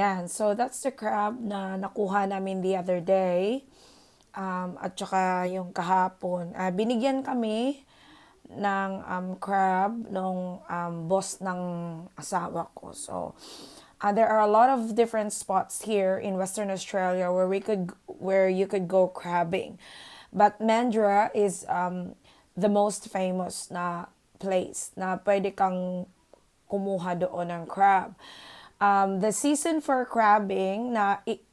Ayan, so that's the crab na nakuha namin the other day. Um, at saka yung kahapon. Ah, binigyan kami ng um, crab nung um, boss ng asawa ko. So, uh, there are a lot of different spots here in Western Australia where we could where you could go crabbing. But Mandurah is um, the most famous na place na pwede kang kumuha doon ng crab. Um, the season for crabbing na i-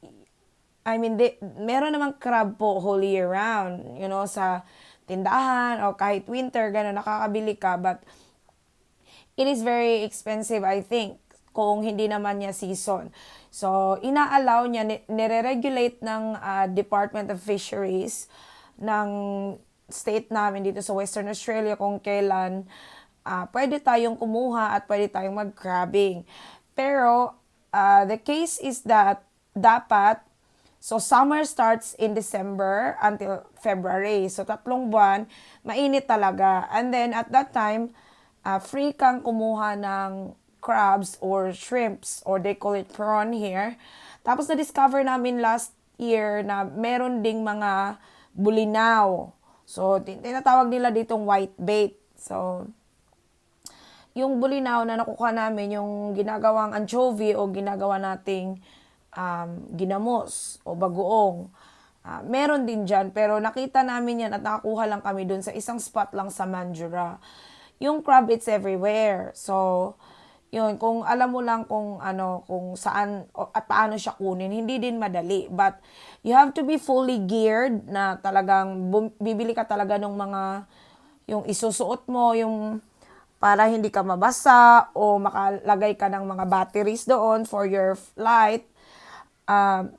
mean, di, meron namang crab po whole year round, you know, sa tindahan o kahit winter, gano'n, nakakabili ka. But it is very expensive, I think, kung hindi naman niya season. So, ina-allow niya, ni- nire-regulate ng ah, Department of Fisheries ng state namin dito sa Western Australia kung kailan ah, pwede tayong kumuha at pwede tayong mag-crabbing. Pero, ah, the case is that dapat So, summer starts in December until February. So, tatlong buwan, mainit talaga. And then, at that time, uh, free kang kumuha ng crabs or shrimps or they call it prawn here. Tapos, na-discover namin last year na meron ding mga bulinaw. So, tin- tinatawag nila ditong white bait. So, yung bulinaw na nakuha namin, yung ginagawang anchovy o ginagawa nating um, ginamos o bagoong. Ah, meron din dyan, pero nakita namin yan at nakakuha lang kami dun sa isang spot lang sa Mandurah. Yung crab, it's everywhere. So, yun, kung alam mo lang kung ano, kung saan at paano siya kunin, hindi din madali. But, you have to be fully geared na talagang bum- bibili ka talaga ng mga, yung isusuot mo, yung para hindi ka mabasa o makalagay ka ng mga batteries doon for your flight. Um,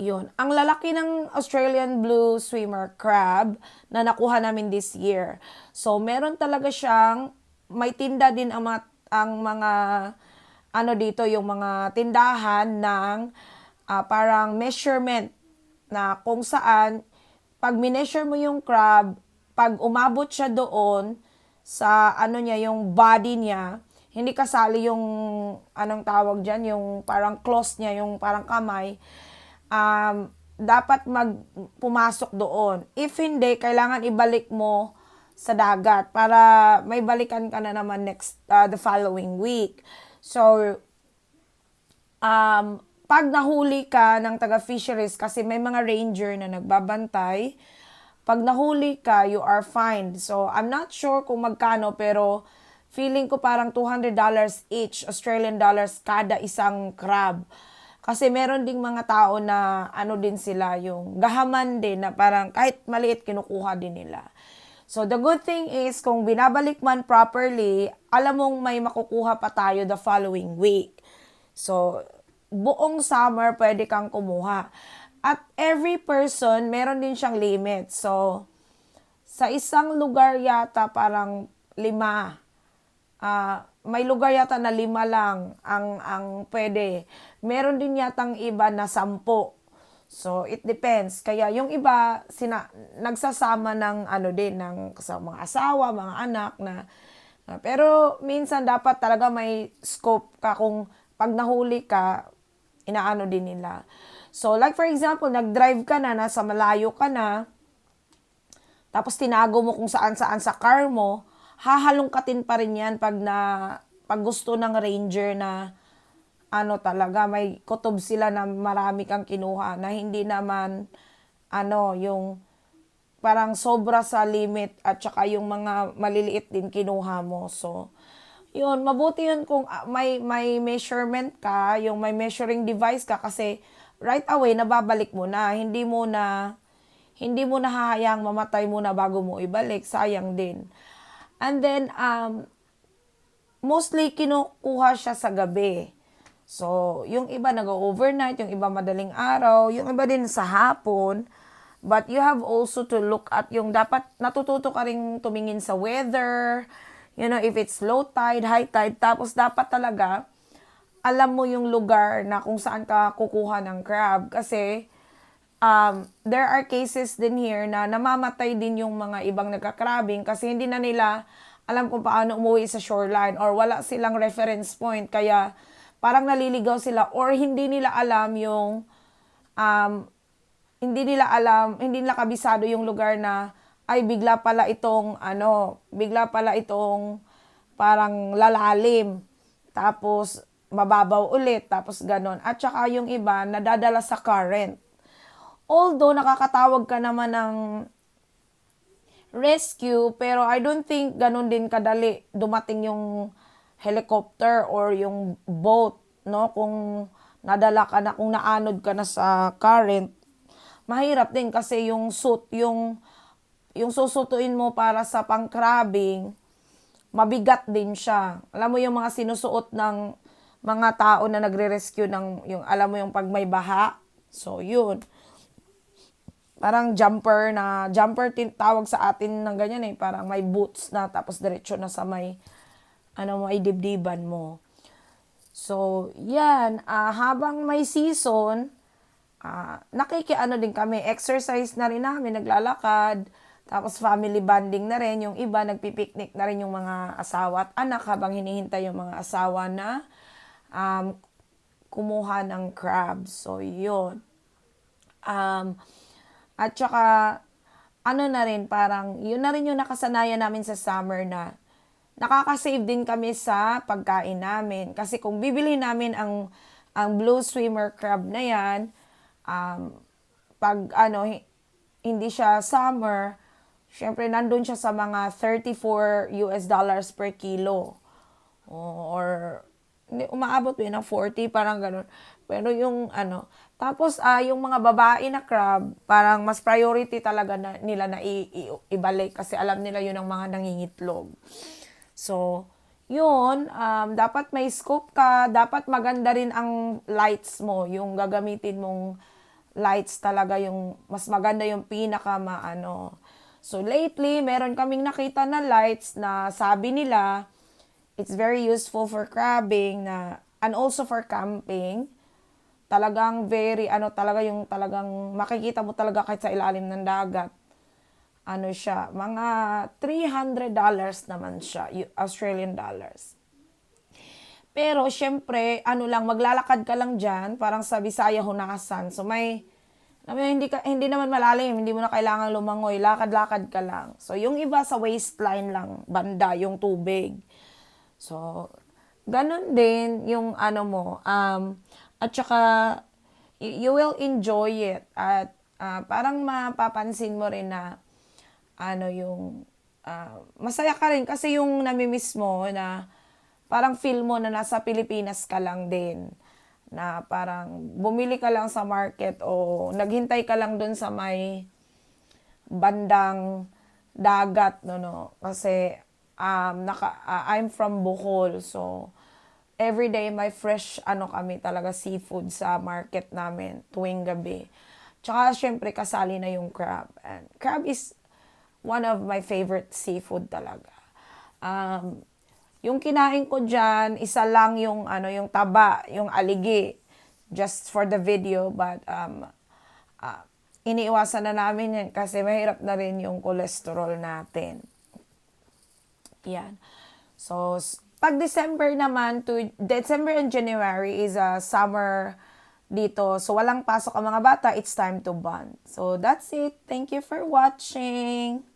yun. Ang lalaki ng Australian blue swimmer crab na nakuha namin this year. So, meron talaga siyang, may tinda din ang mga, ang mga ano dito, yung mga tindahan ng ah, parang measurement na kung saan, pag mineasure mo yung crab, pag umabot siya doon, sa ano niya, yung body niya, hindi kasali yung anong tawag diyan, yung parang claws niya, yung parang kamay. Um, dapat mag pumasok doon. If hindi, kailangan ibalik mo sa dagat para may balikan ka na naman next uh, the following week. So um pag nahuli ka ng taga fisheries kasi may mga ranger na nagbabantay, pag nahuli ka, you are fined. So, I'm not sure kung magkano, pero feeling ko parang $200 each Australian dollars kada isang crab. Kasi meron ding mga tao na ano din sila, yung gahaman din na parang kahit maliit kinukuha din nila. So, the good thing is, kung binabalik man properly, alam mong may makukuha pa tayo the following week. So, buong summer pwede kang kumuha. At every person, meron din siyang limit. So, sa isang lugar yata parang lima. Ah, may lugar yata na lima lang ang ang pwede. Meron din yatang iba na sampo. So, it depends. Kaya yung iba, sina, nagsasama ng ano din, ng sa mga asawa, mga anak na, na- pero minsan dapat talaga may scope ka kung pag nahuli ka, inaano din nila. So, like for example, nag-drive ka na, nasa malayo ka na, tapos tinago mo kung saan-saan sa car mo, hahalongkatin pa rin yan pag na pag gusto ng ranger na ano talaga may kutob sila na marami kang kinuha na hindi naman ano yung parang sobra sa limit at saka yung mga maliliit din kinuha mo. So, yun, mabuti yun kung ah, may, may measurement ka, yung may measuring device ka kasi right away nababalik mo na. Hindi mo na hindi mo na hahayang mamatay muna bago mo ibalik. Sayang din. And then, um, mostly kinukuha siya sa gabi. So, yung iba nag-overnight, yung iba madaling araw, yung iba din sa hapon. But you have also to look at yung dapat natututo ka rin tumingin sa weather, you know, if it's low tide, high tide, tapos dapat talaga alam mo yung lugar na kung saan ka kukuha ng crab kasi um, there are cases din here na namamatay din yung mga ibang nagka-crabbing kasi hindi na nila alam kung paano umuwi sa shoreline or wala silang reference point kaya parang naliligaw sila or hindi nila alam yung um, hindi nila alam, hindi nila kabisado yung lugar na ay bigla pala itong ano, bigla pala itong parang lalalim. Tapos mababaw ulit, tapos ganon. At saka yung iba nadadala sa current. Although nakakatawag ka naman ng rescue, pero I don't think ganun din kadali dumating yung helicopter or yung boat, no? Kung nadala ka na, kung naanod ka na sa current, mahirap din kasi yung suit, yung yung susutuin mo para sa pang-crabbing, mabigat din siya. Alam mo yung mga sinusuot ng mga tao na nagre-rescue ng yung alam mo yung pag may baha. So yun. Parang jumper na jumper tin, tawag sa atin ng ganyan eh, parang may boots na tapos diretso na sa may ano mo ay dibdiban mo. So, yan, ah, habang may season, ah, nakikiano din kami, exercise na rin namin, naglalakad, tapos family bonding na rin, yung iba nagpipiknik na rin yung mga asawa at anak habang hinihintay yung mga asawa na um, kumuha ng crabs. So, yun. Um, at saka, ano na rin, parang, yun na rin yung nakasanayan namin sa summer na nakaka-save din kami sa pagkain namin. Kasi kung bibili namin ang, ang blue swimmer crab na yan, um, pag ano, hindi siya summer, syempre nandun siya sa mga 34 US dollars per kilo. Or, umaabot yun ng 40, parang ganun. Pero yung ano, tapos ah yung mga babae na crab, parang mas priority talaga na, nila na i, i, ibalik kasi alam nila yun ang mga nangingitlog. So, yun, um, dapat may scope ka, dapat maganda rin ang lights mo, yung gagamitin mong lights talaga yung mas maganda yung pinaka maano. So lately, meron kaming nakita na lights na sabi nila it's very useful for crabbing na and also for camping. Talagang very ano talaga yung talagang makikita mo talaga kahit sa ilalim ng dagat ano siya, mga $300 naman siya, Australian dollars. Pero, syempre, ano lang, maglalakad ka lang dyan, parang sa Bisaya Hunasan. So, may, may hindi, ka, hindi naman malalim, hindi mo na kailangan lumangoy, lakad-lakad ka lang. So, yung iba sa waistline lang, banda, yung tubig. So, ganun din yung ano mo, um, at saka, you will enjoy it. At uh, parang mapapansin mo rin na, ano yung uh, masaya ka rin kasi yung namimiss mo na parang feel mo na nasa Pilipinas ka lang din na parang bumili ka lang sa market o naghintay ka lang dun sa may bandang dagat no no kasi um naka uh, I'm from Bohol so every day may fresh ano kami talaga seafood sa market namin tuwing gabi. Tsaka syempre kasali na yung crab. And crab is one of my favorite seafood talaga. Um, yung kinain ko dyan, isa lang yung, ano, yung taba, yung aligi, just for the video, but um, uh, iniiwasan na namin yan kasi mahirap na rin yung cholesterol natin. Yan. So, pag December naman to December and January is a summer dito. So, walang pasok ang mga bata. It's time to bond. So, that's it. Thank you for watching.